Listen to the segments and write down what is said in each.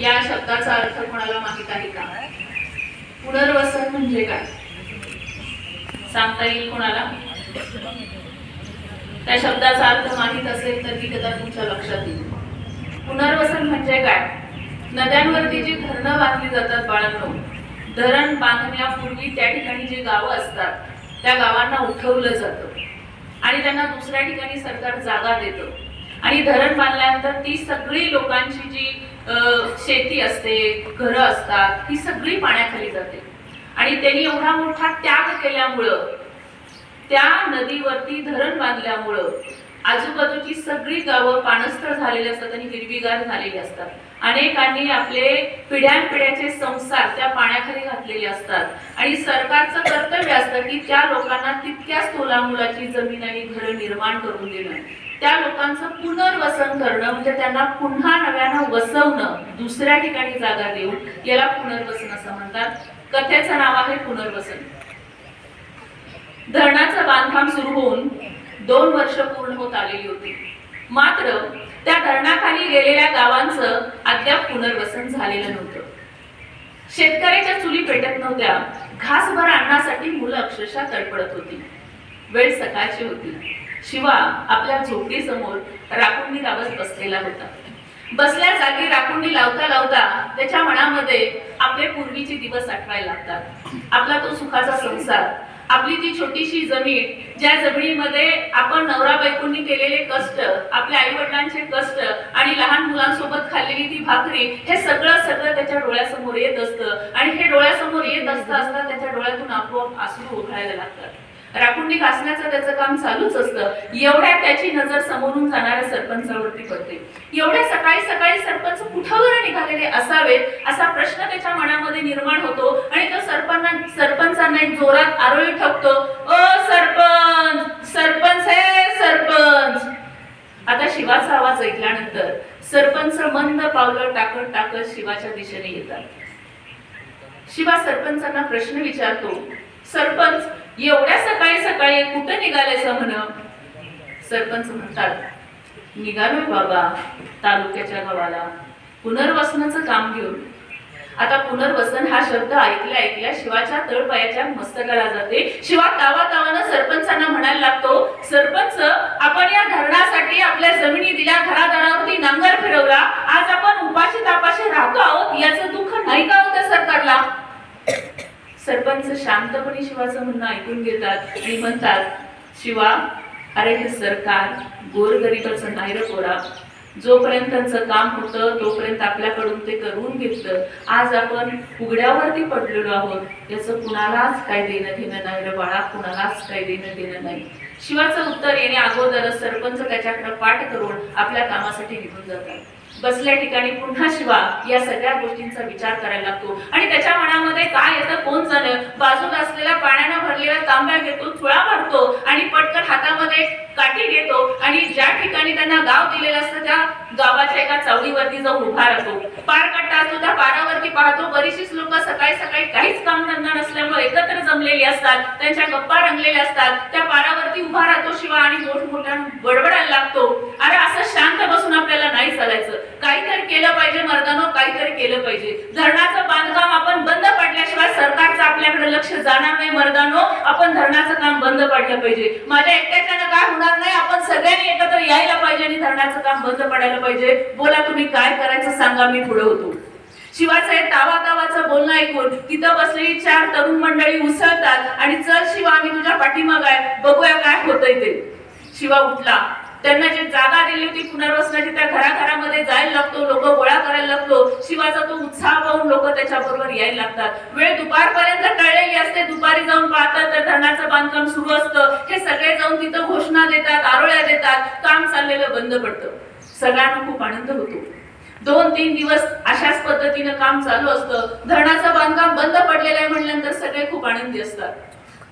या शब्दाचा अर्थ कोणाला माहीत आहे का? पुनर्वसन म्हणजे काय? सांगता येईल कोणाला? त्या शब्दाचा अर्थ माहीत असेल तर ती कदा तुमच्या लक्षात येईल. पुनर्वसन म्हणजे काय? नद्यांवरती जी धरणं बांधली जातात बाळांनो धरण बांधण्यापूर्वी त्या ठिकाणी जी गावं असतात त्या गावांना उठवलं जातं. आणि त्यांना दुसऱ्या ठिकाणी सरकार जागा देतं. आणि धरण बांधल्यानंतर ती सगळी लोकांची जी शेती असते घरं असतात ही सगळी पाण्याखाली जाते. आणि त्यांनी एवढा मोठा त्याग केल्यामुळं त्या नदीवरती धरण बांधल्यामुळं आजूबाजूची सगळी गावं पाणस्थळ झालेली असतात आणि हिरवीगार झालेली असतात. अनेकांनी आपले पिढ्यानपिढ्याचे संसार त्या पाण्याखाली घातलेले असतात. आणि सरकारचं कर्तव्य असतं की त्या लोकांना तितक्याच तोलामुलाची जमीन आणि घरं निर्माण करून देणं. त्या लोकांचं पुनर्वसन करणं म्हणजे त्यांना पुन्हा नव्यानं वसवणं दुसऱ्या ठिकाणी जागा देऊन याला पुनर्वसन असं म्हणतात. कथेचं नाव आहे पुनर्वसन. धरणाचं बांधकाम सुरू होऊन दोन वर्ष पूर्ण होत आलेली होती. मात्र त्या धरणाखाली गेलेल्या गावांचं अद्याप पुनर्वसन झालेलं नव्हतं. शेतकऱ्याच्या चुली पेटत नव्हत्या. घासभर आणण्यासाठी मुलं अक्षरशः तडपडत होती. वेळ सकाळची होती. शिवा आपल्या झोपडीसमोर राखुंडी लावत बसलेला होता. बसल्या जागी राखुंडी लावता लावता त्याच्या मनामध्ये आपले पूर्वीचे दिवस आठवायला लागतात. आपला तो सुखाचा संसार आपली ती छोटीशी जमीन ज्या जमिनीमध्ये आपण नवरा बायकोंनी केलेले कष्ट आपल्या आई वडिलांचे कष्ट आणि लहान मुलांसोबत खाल्लेली ती भाकरी हे सगळं सगळं त्याच्या डोळ्यासमोर येत असतं. आणि हे डोळ्यासमोर येत असता असता त्याच्या डोळ्यातून आपोआप आसरू ओघळायला लागतात. राखुंडी घासण्याचं त्याचं काम चालूच असतं. एवढ्या त्याची नजर समोरून जाणाऱ्या सरपंचावरती पडते. एवढ्या सकाळी सकाळी सरपंच कुठं बरं निघालेले असावेत असा प्रश्न त्याच्या मनामध्ये निर्माण होतो आणि तो सरपंच सरपंचांना एक जोरात आरोळी ठकतो ओ सरपंच सरपंच हे सरपंच. आता शिवाचा आवाज ऐकल्यानंतर सरपंच मंद पावलं टाकत टाकत शिवाच्या दिशेने येतात. शिवा सरपंचांना प्रश्न विचारतो सरपंच एवढ्या सकाळी सकाळी कुठं निघालायचं म्हण? सरपंच म्हणतात निघालोय बाबा तालुक्याच्या गावाला. पुनर्वसनाचं काम घेऊन. आता पुनर्वसन हा शब्द ऐकल्या ऐकल्या शिवाच्या तळपायाच्या मस्तकाला जाते. शिवा तावा तावानं सरपंचांना म्हणायला लागतो सरपंच आपण या धरणासाठी आपल्या जमिनी दिल्या घरादारावरती नांगर फिरवला. आज आपण उपाशी तापाशी राहतो आहोत याचं दुःख नाही का होतं सरकारला? सरपंच शांतपणे शिवाचं म्हणणं ऐकून घेतात. आणि म्हणतात शिवा अरे हे सरकार गोरगरिबाचं नाही रे जोपर्यंतचं जोपर्यंत त्यांचं काम होतं तोपर्यंत आपल्याकडून ते करून घेतलं. आज आपण उघड्यावरती पडलेलो आहोत. याचं कुणालाच काय देणं घेणं नाही रे बाळा कुणालाच काय देणं घेणं नाही. शिवाचं उत्तर येणे अगोदरच सरपंच त्याच्याकडे पाठ करून आपल्या कामासाठी निघून जातात. बसल्या ठिकाणी पुन्हा शिवा या सगळ्या गोष्टींचा विचार करायला लागतो. आणि त्याच्या मनामध्ये काय येतं कोण जाणं? बाजूला असलेल्या पाण्यानं भरलेला तांब्या घेतो चुळा मारतो आणि पटकन हातामध्ये काठी घेतो आणि ज्या ठिकाणी त्यांना गाव दिलेलं असतं त्या गावाच्या एका चावडीवरती जाऊन उभा राहतो. पार कट्टा असतो त्या पारावरती पाहतो. बरीचशीच लोक सकाळी सकाळी काहीच काम धंदा नसल्यामुळे एकत्र जमलेली असतात त्यांच्या गप्पा रंगलेल्या असतात. त्या पारावरती उभा राहतो शिवा आणि मोठमोठ्या बडबडायला लागतो. अरे असं शांत बसून आपल्याला नाही चालायचं. काहीतरी केलं पाहिजे मर्दानो काहीतरी केलं पाहिजे. धरणाचं बांधकाम आपण बंद पडल्याशिवाय सरकारचं आपल्याकडे लक्ष जाणार नाही मर्दानो. आपण धरणाचं काम बंद पडलं पाहिजे. माझ्या एकट्याच्यानं काय होणार? नाही. आपण सगळ्यांनी एकत्र यायला पाहिजे आणि धरणाचं काम बंद पडायला पाहिजे. बोला तुम्ही काय करायचं सांगा मी पुढे होतो. शिवाचं हे तावा तावाचं बोलणं ऐकून तिथं बसलेली चार तरुण मंडळी उसळतात आणि चल शिवा आम्ही तुझ्या पाठीमाग आहे. बघूया काय होतंय ते. शिवा उठला. त्यांना जी जागा दिली होती पुनर्वसनाची त्या घरात जायला लागतो लोक गोळा करायला लागतो. शिवाचा तो उत्साह पाहून लोक त्याच्या बरोबर यायला लागतात. वेळ दुपारपर्यंत टळलेली असते. दुपारी जाऊन पाहतात तर धरणाचं बांधकाम सुरू असतं. हे सगळे जाऊन तिथं घोषणा देतात आरोळ्या देतात. काम चाललेलं बंद पडतं. सगळ्यांना खूप आनंद होतो. दोन तीन दिवस अशाच पद्धतीनं काम चालू असतं. धरणाचं बांधकाम बंद पडलेलं आहे म्हणल्यानंतर सगळे खूप आनंदी असतात.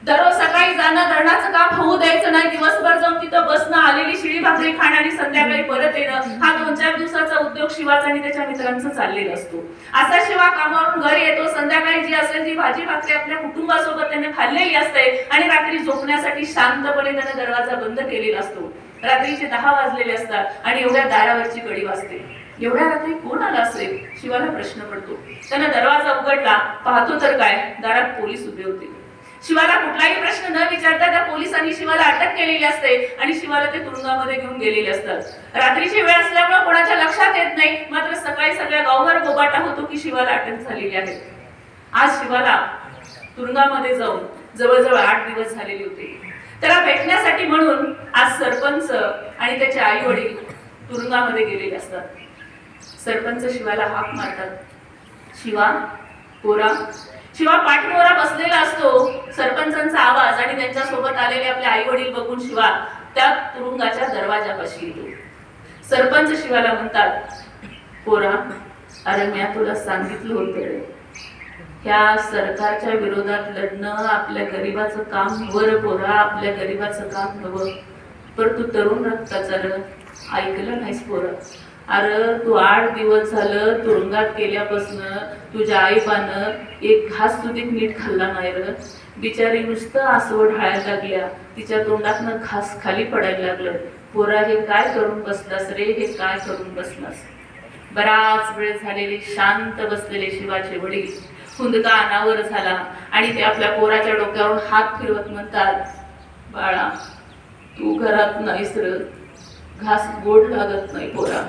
दररोज सकाळी जाणं धरणाचं काम होऊ द्यायचं नाही. दिवसभर जाऊन तिथं बसणं आलेली शिळी भाकरी खाणं आणि संध्याकाळी परत येणं. हा दोन चार दिवसाचा उद्योग शिवाचा आणि त्याच्या मित्रांचा चाललेला असतो. असा शिवा कामावरून घरी येतो. संध्याकाळी जी असेल ती भाजी भाकरी आपल्या कुटुंबासोबत त्याने खाल्लेली असते आणि रात्री झोपण्यासाठी शांतपणे त्याने दरवाजा बंद केलेला असतो. रात्रीचे दहा वाजलेले असतात आणि एवढ्या दारावरची कडी वाजते. एवढ्या रात्री कोण आला असेल? शिवाला प्रश्न पडतो. त्यानं दरवाजा उघडला. पाहतो तर काय? दारात पोलीस उभे होते. शिवाला कुठलाही प्रश्न न विचारता त्या पोलिसांनी शिवाला अटक केलेली असते आणि शिवाला ते तुरुंगामध्ये घेऊन गेलेले असतात. रात्रीची वेळ असल्यामुळे कोणाच्या लक्षात येत नाही. मात्र सकाळी सगळ्या गावभर बोबाटा होतो की शिवाला अटक झालेली आहे. आज शिवाला तुरुंगामध्ये जाऊन जवळजवळ आठ दिवस झालेले होते. त्याला भेटण्यासाठी म्हणून आज सरपंच आणि त्याचे आई वडील तुरुंगामध्ये गेलेले असतात. सरपंच शिवाला हाक मारतात. शिवा पोरा शिवा पाठमोरा बसलेला असतो सरपंचांचा आवाज आणि त्यांच्यासोबत आलेले आपले आई वडील बघून शिवा त्या तुरुंगाच्या दरवाजापाशी येतो. सरपंच शिवाला म्हणतात पोरा अरे मी तुला सांगितलं होतं ह्या सरकारच्या विरोधात लढणं आपल्या गरिबाचं काम बर पोरा आपल्या गरिबाचं काम नवं पर तू तरुण रक्ताचा ऐकलं नाहीस पोरा. अरे तू आठ दिवस झालं तुरुंगात गेल्यापासनं तुझ्या आईबानं एक घास तुझी नीट खाल्ला नाही र. बिचारी नुसतं आसवड ढाळायला लागल्या. तिच्या तोंडातनं घास खाली पडायला लागलं. पोरा हे काय करून बसलास रे? हे काय करून बसलास? बराच वेळ झालेले शांत बसलेले शिवाचे वडील हुंदका अनावर झाला आणि ते आपल्या पोराच्या डोक्यावर हात फिरवत म्हणतात बाळा तू घरात नाहीस र. घास गोड लागत नाही पोरा.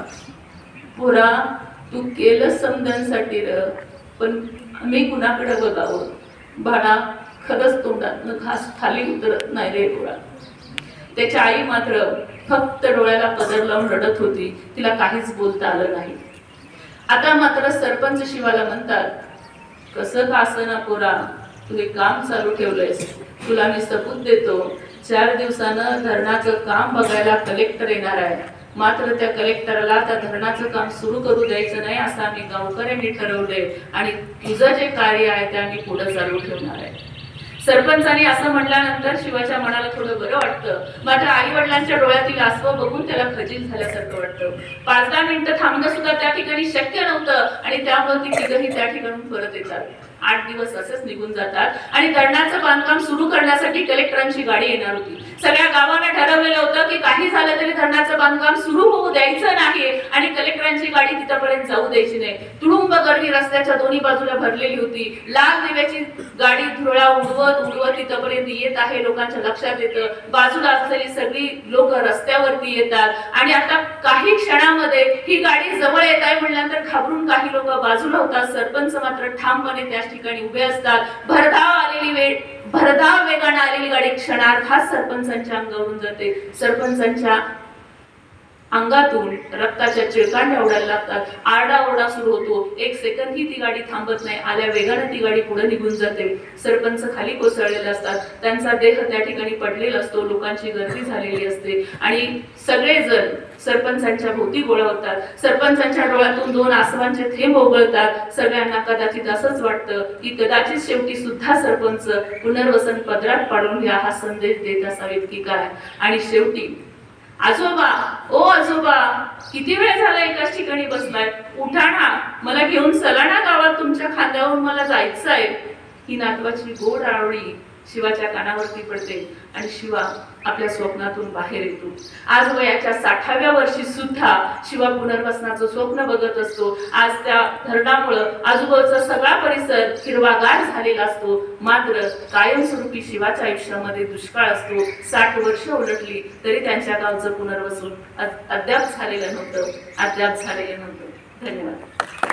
पोरा तू केलं समजांसाठी र. पण मी कुणाकडे बघावं? बाळा खरंच तोंडातनं घास खाली उतरत नाही रे पोरा त्याची आई मात्र फक्त डोळ्याला पदर लावून रडत होती. तिला काहीच बोलता आलं नाही. आता मात्र सरपंच शिवाला म्हणतात कसं कासना ना पोरा तू हे काम चालू ठेवलंयस. तुला मी सबूत देतो. चार दिवसानं धरणाचं काम बघायला कलेक्टर येणार आहे. मात्र त्या कलेक्टरला त्या धरणाचं काम सुरू करू द्यायचं नाही असं आम्ही गावकऱ्यांनी ठरवलंय आणि तुझं जे कार्य आहे ते आम्ही पुढे चालू ठेवणार आहे. सरपंचाने असं म्हटल्यानंतर शिवाच्या मनाला थोडं बरं वाटतं. मात्र आई वडिलांच्या डोळ्यातील आसव बघून त्याला खजील झाल्यासारखं वाटतं. पाच दहा मिनिटं थांबणं सुद्धा त्या ठिकाणी शक्य नव्हतं आणि त्यामुळे ती तिघही त्या ठिकाणून परत येतात. आठ दिवस असेच निघून जातात आणि धरणाचं बांधकाम सुरू करण्यासाठी कलेक्टरांची गाडी येणार होती. सगळ्या गावाने ठरवलेलं होतं की काही झालं तरी धरणाचं बांधकाम सुरू होऊ द्यायचं नाही आणि कलेक्टरांची गाडी तिथपर्यंत जाऊ द्यायची नाही. तुडुंब गर्दी रस्त्याच्या दोन्ही बाजूला भरलेली होती. लाल दिव्याची गाडी धुळा उडवत उडवत तिथपर्यंत येत आहे लोकांच्या लक्षात येतं. बाजूला असलेली सगळी लोक रस्त्यावरती येतात. आणि आता काही क्षणामध्ये ही गाडी जवळ येत आहे म्हणल्यानंतर घाबरून काही लोक बाजूला होतात. सरपंच मात्र ठामपणे त्याच ठिकाणी उभे असतात. भरधाव आलेली वेळ भरधाव वेगाने आलेली गाडी क्षणार्धात सरपंचांच्या अंगावरून जाते. सरपंचांच्या अंगातून रक्ताच्या चिळकांड्या उडायला लागतात. आरडाओरडा सुरू होतो. एक सेकंद ही ती गाडी थांबत नाही. आल्या वेगाने ती गाडी पुढे निघून जाते. सरपंच खाली कोसळलेले असतात. त्यांचा देह त्या ठिकाणी पडलेला असतो. लोकांची गर्दी झालेली असते. आणि सगळेजण सरपंचांच्या भोवती गोळा होतात. सरपंचांच्या डोळ्यातून दोन आसवांचे थेंब ओघळतात. सगळ्यांना कदाचित असंच वाटतं की कदाचित शेवटी सुद्धा सरपंच पुनर्वसन पदरात पाडून घ्या हा संदेश देत असावेत की काय? आणि शेवटी आजोबा ओ आजोबा किती वेळ झाला एकाच ठिकाणी बसलाय? उठा ना मला घेऊन चला ना गावात तुमच्या खांद्यावर मला जायचं आहे ही नातवाची गोड आवडी. शिवाच्या कानावरती पडते आणि शिवा आपल्या स्वप्नातून बाहेर येतो. आज वयाच्या साठाव्या वर्षी सुद्धा शिवा पुनर्वसनाचं स्वप्न बघत असतो. आज त्या धरणामुळं आजूबाजूचा सगळा परिसर हिरवागार झालेला असतो. मात्र कायमस्वरूपी शिवाच्या आयुष्यामध्ये दुष्काळ असतो. साठ वर्ष उलटली तरी त्यांच्या गावचं पुनर्वसन अद्याप झालेलं नव्हतं. अद्याप झालेलं नव्हतं. धन्यवाद.